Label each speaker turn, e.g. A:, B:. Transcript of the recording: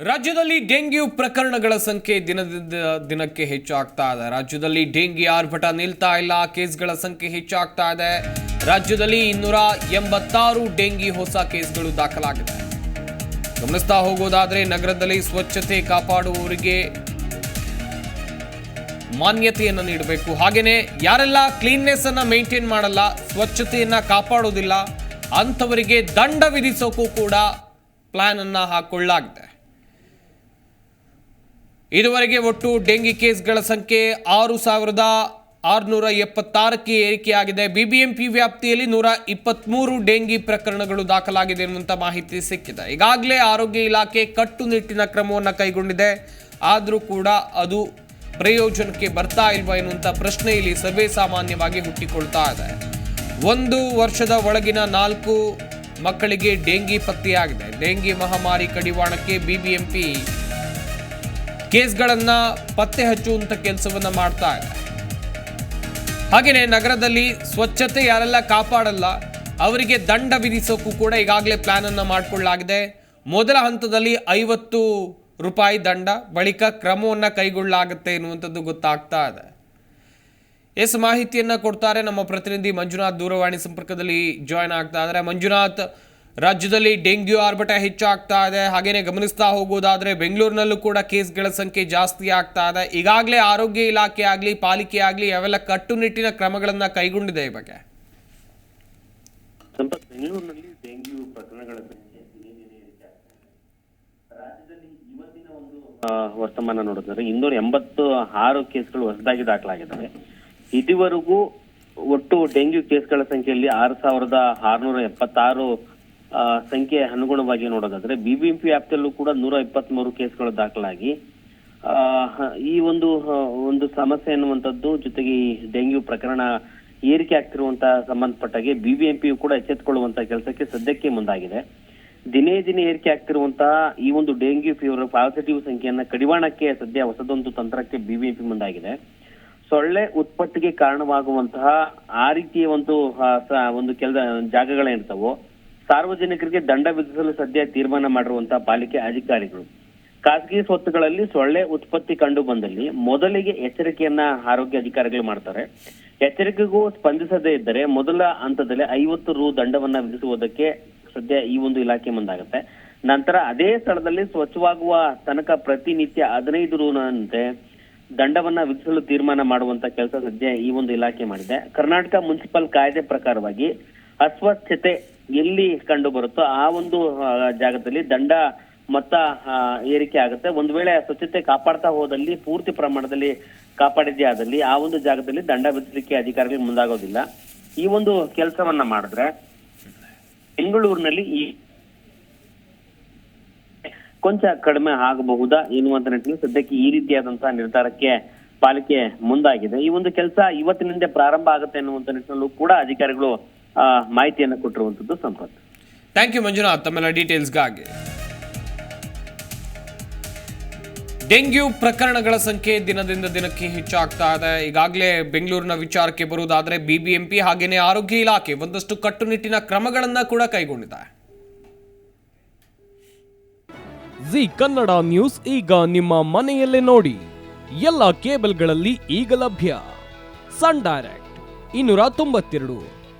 A: ರಾಜ್ಯದಲ್ಲಿ ಡೆಂಗ್ಯೂ ಪ್ರಕರಣಗಳ ಸಂಖ್ಯೆ ದಿನದಿಂದ ದಿನಕ್ಕೆ ಹೆಚ್ಚಾಗ್ತಾ ಇದೆ. ರಾಜ್ಯದಲ್ಲಿ ಡೆಂಗಿ ಆರ್ಭಟ ನಿಲ್ತಾ ಇಲ್ಲ, ಕೇಸ್ಗಳ ಸಂಖ್ಯೆ ಹೆಚ್ಚಾಗ್ತಾ ಇದೆ. ರಾಜ್ಯದಲ್ಲಿ ಇನ್ನೂರ ಎಂಬತ್ತಾರು ಡೆಂಗಿ ಹೊಸ ಕೇಸ್ಗಳು ದಾಖಲಾಗಿದೆ. ಗಮನಿಸ್ತಾ ಹೋಗೋದಾದ್ರೆ, ನಗರದಲ್ಲಿ ಸ್ವಚ್ಛತೆ ಕಾಪಾಡುವವರಿಗೆ ಮಾನ್ಯತೆಯನ್ನು ನೀಡಬೇಕು. ಹಾಗೇನೆ, ಯಾರೆಲ್ಲ ಕ್ಲೀನ್ನೆಸ್ ಅನ್ನ ಮೇಂಟೈನ್ ಮಾಡಲ್ಲ, ಸ್ವಚ್ಛತೆಯನ್ನ ಕಾಪಾಡೋದಿಲ್ಲ, ಅಂಥವರಿಗೆ ದಂಡ ವಿಧಿಸೋಕ್ಕೂ ಕೂಡ ಪ್ಲಾನ್ ಅನ್ನ ಹಾಕೊಳ್ಳಲಾಗಿದೆ. ಇದುವರೆಗೆ ಒಟ್ಟು ಡೆಂಗಿ ಕೇಸ್ಗಳ ಸಂಖ್ಯೆ ಆರು ಸಾವಿರದ ಆರುನೂರ ಎಪ್ಪತ್ತಾರಕ್ಕೆ ಏರಿಕೆಯಾಗಿದೆ. ಬಿಬಿಎಂಪಿ ವ್ಯಾಪ್ತಿಯಲ್ಲಿ ನೂರ ಇಪ್ಪತ್ತ್ಮೂರು ಡೆಂಗಿ ಪ್ರಕರಣಗಳು ದಾಖಲಾಗಿದೆ ಎನ್ನುವಂಥ ಮಾಹಿತಿ ಸಿಕ್ಕಿದೆ. ಈಗಾಗಲೇ ಆರೋಗ್ಯ ಇಲಾಖೆ ಕಟ್ಟುನಿಟ್ಟಿನ ಕ್ರಮವನ್ನು ಕೈಗೊಂಡಿದೆ. ಆದರೂ ಕೂಡ ಅದು ಪ್ರಯೋಜನಕ್ಕೆ ಬರ್ತಾ ಇಲ್ವಾ ಎನ್ನುವಂಥ ಪ್ರಶ್ನೆ ಇಲ್ಲಿ ಸರ್ವೇ ಸಾಮಾನ್ಯವಾಗಿ ಹುಟ್ಟಿಕೊಳ್ತಾ ಇದೆ. ಒಂದು ವರ್ಷದ ಒಳಗಿನ ನಾಲ್ಕು ಮಕ್ಕಳಿಗೆ ಡೆಂಗಿ ಪತ್ತೆಯಾಗಿದೆ. ಡೆಂಗಿ ಮಹಾಮಾರಿ ಕಡಿವಾಣಕ್ಕೆ ಬಿಬಿಎಂಪಿ ಕೇಸ್ಗಳನ್ನ ಪತ್ತೆ ಹಚ್ಚುವಂಥ ಕೆಲಸವನ್ನ ಮಾಡ್ತಾ ಇದೆ. ಹಾಗೆಯೇ ನಗರದಲ್ಲಿ ಸ್ವಚ್ಛತೆ ಯಾರೆಲ್ಲ ಕಾಪಾಡಲ್ಲ, ಅವರಿಗೆ ದಂಡ ವಿಧಿಸೋಕ್ಕೂ ಕೂಡ ಈಗಾಗಲೇ ಪ್ಲಾನ್ ಅನ್ನ ಮಾಡಿಕೊಳ್ಳಲಾಗಿದೆ. ಮೊದಲ ಹಂತದಲ್ಲಿ ಐವತ್ತು ರೂಪಾಯಿ ದಂಡ, ಬಳಿಕ ಕ್ರಮವನ್ನ ಕೈಗೊಳ್ಳಲಾಗುತ್ತೆ ಎನ್ನುವಂಥದ್ದು ಗೊತ್ತಾಗ್ತಾ ಇದೆ. ಎಸ್ ಮಾಹಿತಿಯನ್ನ ಕೊಡ್ತಾರೆ ನಮ್ಮ ಪ್ರತಿನಿಧಿ ಮಂಜುನಾಥ್ ದೂರವಾಣಿ ಸಂಪರ್ಕದಲ್ಲಿ ಜಾಯ್ನ್ ಆಗ್ತಾ ಇದ್ದಾರೆ. ಮಂಜುನಾಥ್ ರಾಜ್ಯದಲ್ಲಿ ಡೆಂಗ್ಯೂ ಆರ್ಭಟ ಹೆಚ್ಚಾಗ್ತಾ ಇದೆ. ಹಾಗೆಯೇ ಗಮನಿಸ್ತಾ ಹೋಗೋದಾದ್ರೆ ಬೆಂಗಳೂರಿನಲ್ಲೂ ಕೂಡ ಕೇಸ್ಗಳ ಸಂಖ್ಯೆ ಜಾಸ್ತಿ ಆಗ್ತಾ ಇದೆ. ಈಗಾಗಲೇ ಆರೋಗ್ಯ ಇಲಾಖೆ ಆಗಲಿ, ಪಾಲಿಕೆ ಆಗಲಿ ಅವೆಲ್ಲ ಕಟ್ಟುನಿಟ್ಟಿನ ಕ್ರಮಗಳನ್ನು ಕೈಗೊಂಡಿದೆ ಈ ಬಗ್ಗೆ.
B: ಬೆಂಗಳೂರಿನಲ್ಲಿ ಡೆಂಗ್ಯೂ ಪ್ರಕರಣಗಳ ವರ್ತಮಾನ ನೋಡಿದ್ರೆ ಇನ್ನೂರ ಎಂಬತ್ತು ಆರು ಕೇಸ್ಗಳು ಹೊಸದಾಗಿ ದಾಖಲಾಗಿದ್ದಾವೆ. ಇದುವರೆಗೂ ಒಟ್ಟು ಡೆಂಗ್ಯೂ ಕೇಸ್ಗಳ ಸಂಖ್ಯೆಯಲ್ಲಿ ಆರು ಸಾವಿರದ ಆರುನೂರ ಎಪ್ಪತ್ತಾರು ಸಂಖ್ಯೆ ಅನುಗುಣವಾಗಿ ನೋಡೋದಾದ್ರೆ ಬಿಬಿಎಂಪಿ ವ್ಯಾಪ್ತಿಯಲ್ಲೂ ಕೂಡ ನೂರ ಇಪ್ಪತ್ಮೂರು ಕೇಸ್ಗಳು ದಾಖಲಾಗಿ. ಈ ಒಂದು ಒಂದು ಸಮಸ್ಯೆ ಅನ್ನುವಂಥದ್ದು ಜೊತೆಗೆ ಈ ಡೆಂಗ್ಯೂ ಪ್ರಕರಣ ಏರಿಕೆ ಆಗ್ತಿರುವಂತಹ ಸಂಬಂಧಪಟ್ಟಾಗೆ ಬಿಬಿಎಂಪಿಯು ಕೂಡ ಎಚ್ಚೆತ್ತುಕೊಳ್ಳುವಂತಹ ಕೆಲಸಕ್ಕೆ ಸದ್ಯಕ್ಕೆ ಮುಂದಾಗಿದೆ. ದಿನೇ ದಿನೇ ಏರಿಕೆ ಆಗ್ತಿರುವಂತಹ ಈ ಒಂದು ಡೆಂಗ್ಯೂ ಫೀವರ್ ಪಾಸಿಟಿವ್ ಸಂಖ್ಯೆಯನ್ನ ಕಡಿವಾಣಕ್ಕೆ ಸದ್ಯ ಹೊಸದೊಂದು ತಂತ್ರಕ್ಕೆ ಬಿಬಿಎಂಪಿ ಮುಂದಾಗಿದೆ. ಸೊಳ್ಳೆ ಉತ್ಪತ್ತಿಗೆ ಕಾರಣವಾಗುವಂತಹ ಆ ರೀತಿಯ ಒಂದು ಒಂದು ಕೆಲ ಜಾಗಗಳೇನಿರ್ತಾವೋ ಸಾರ್ವಜನಿಕರಿಗೆ ದಂಡ ವಿಧಿಸಲು ಸದ್ಯ ತೀರ್ಮಾನ ಮಾಡಿರುವಂತಹ ಪಾಲಿಕೆ ಅಧಿಕಾರಿಗಳು. ಖಾಸಗಿ ಸ್ವತ್ತುಗಳಲ್ಲಿ ಸೊಳ್ಳೆ ಉತ್ಪತ್ತಿ ಕಂಡು ಬಂದಲ್ಲಿ ಮೊದಲಿಗೆ ಎಚ್ಚರಿಕೆಯನ್ನ ಆರೋಗ್ಯ ಅಧಿಕಾರಿಗಳು ಮಾಡ್ತಾರೆ. ಎಚ್ಚರಿಕೆಗೂ ಸ್ಪಂದಿಸದೇ ಇದ್ದರೆ ಮೊದಲ ಹಂತದಲ್ಲಿ ಐವತ್ತು ರು ದಂಡವನ್ನ ವಿಧಿಸುವುದಕ್ಕೆ ಸದ್ಯ ಈ ಒಂದು ಇಲಾಖೆ ಮುಂದಾಗುತ್ತೆ. ನಂತರ ಅದೇ ಸ್ಥಳದಲ್ಲಿ ಸ್ವಚ್ಛವಾಗುವ ತನಕ ಪ್ರತಿನಿತ್ಯ ಹದಿನೈದು ರೂನಂತೆ ದಂಡವನ್ನ ವಿಧಿಸಲು ತೀರ್ಮಾನ ಮಾಡುವಂತ ಕೆಲಸ ಸದ್ಯ ಈ ಒಂದು ಇಲಾಖೆ ಮಾಡಿದೆ. ಕರ್ನಾಟಕ ಮುನ್ಸಿಪಲ್ ಕಾಯ್ದೆ ಪ್ರಕಾರವಾಗಿ ಅಸ್ವಚ್ಛತೆ ಎಲ್ಲಿ ಕಂಡು ಬರುತ್ತೋ ಆ ಒಂದು ಜಾಗದಲ್ಲಿ ದಂಡ ಮೊತ್ತ ಏರಿಕೆ ಆಗುತ್ತೆ. ಒಂದು ವೇಳೆ ಸ್ವಚ್ಛತೆ ಕಾಪಾಡ್ತಾ ಹೋದಲ್ಲಿ, ಪೂರ್ತಿ ಪ್ರಮಾಣದಲ್ಲಿ ಕಾಪಾಡಿದ್ದೇ ಆದಲ್ಲಿ ಆ ಒಂದು ಜಾಗದಲ್ಲಿ ದಂಡ ವಿಧಿಸಲಿಕ್ಕೆ ಅಧಿಕಾರಿಗಳು ಮುಂದಾಗೋದಿಲ್ಲ. ಈ ಒಂದು ಕೆಲಸವನ್ನ ಮಾಡಿದ್ರೆ ಬೆಂಗಳೂರಿನಲ್ಲಿ ಈ ಕೊಂಚ ಕಡಿಮೆ ಆಗಬಹುದಾ ಎನ್ನುವಂತ ನಿಟ್ಟಿನಲ್ಲಿ ಸದ್ಯಕ್ಕೆ ಈ ರೀತಿಯಾದಂತಹ ನಿರ್ಧಾರಕ್ಕೆ ಪಾಲಿಕೆ ಮುಂದಾಗಿದೆ. ಈ ಒಂದು ಕೆಲಸ ಇವತ್ತಿನಿಂದ ಪ್ರಾರಂಭ ಆಗುತ್ತೆ ಎನ್ನುವಂತ ನಿಟ್ಟಿನಲ್ಲೂ ಕೂಡ ಅಧಿಕಾರಿಗಳು ಮಾಹಿತಿಯನ್ನ ಕೊಟ್ಟಿರುವಂತದ್ದು ಸಂಪತ್.
A: ಥ್ಯಾಂಕ್ ಯು ಮಂಜುನಾಥ್ ತಮ್ಮೆಲ್ಲ ಡೀಟೇಲ್ಸ್ಗಾಗಿ ಡೆಂಗ್ಯೂ ಪ್ರಕರಣಗಳ ಸಂಖ್ಯೆ ದಿನದಿಂದ ದಿನಕ್ಕೆ ಹೆಚ್ಚಾಗ್ತಾ ಇದೆ. ಈಗಾಗಲೇ ಬೆಂಗಳೂರಿನ ವಿಚಾರಕ್ಕೆ ಬರುವುದಾದರೆ ಬಿಬಿಎಂಪಿ ಹಾಗೆಯೇ ಆರೋಗ್ಯ ಇಲಾಖೆ ಒಂದಷ್ಟು ಕಟ್ಟುನಿಟ್ಟಿನ ಕ್ರಮಗಳನ್ನು ಕೂಡ ಕೈಗೊಂಡಿದೆ.
C: ಜಿ ಕನ್ನಡ ನ್ಯೂಸ್ ಈಗ ನಿಮ್ಮ ಮನೆಯಲ್ಲೇ ನೋಡಿ. ಎಲ್ಲ ಕೇಬಲ್ಗಳಲ್ಲಿ ಈಗ ಲಭ್ಯ. ಸನ್ ಡೈರೆಕ್ಟ್ ಇನ್ನೂರ ತೊಂಬತ್ತೆರಡು.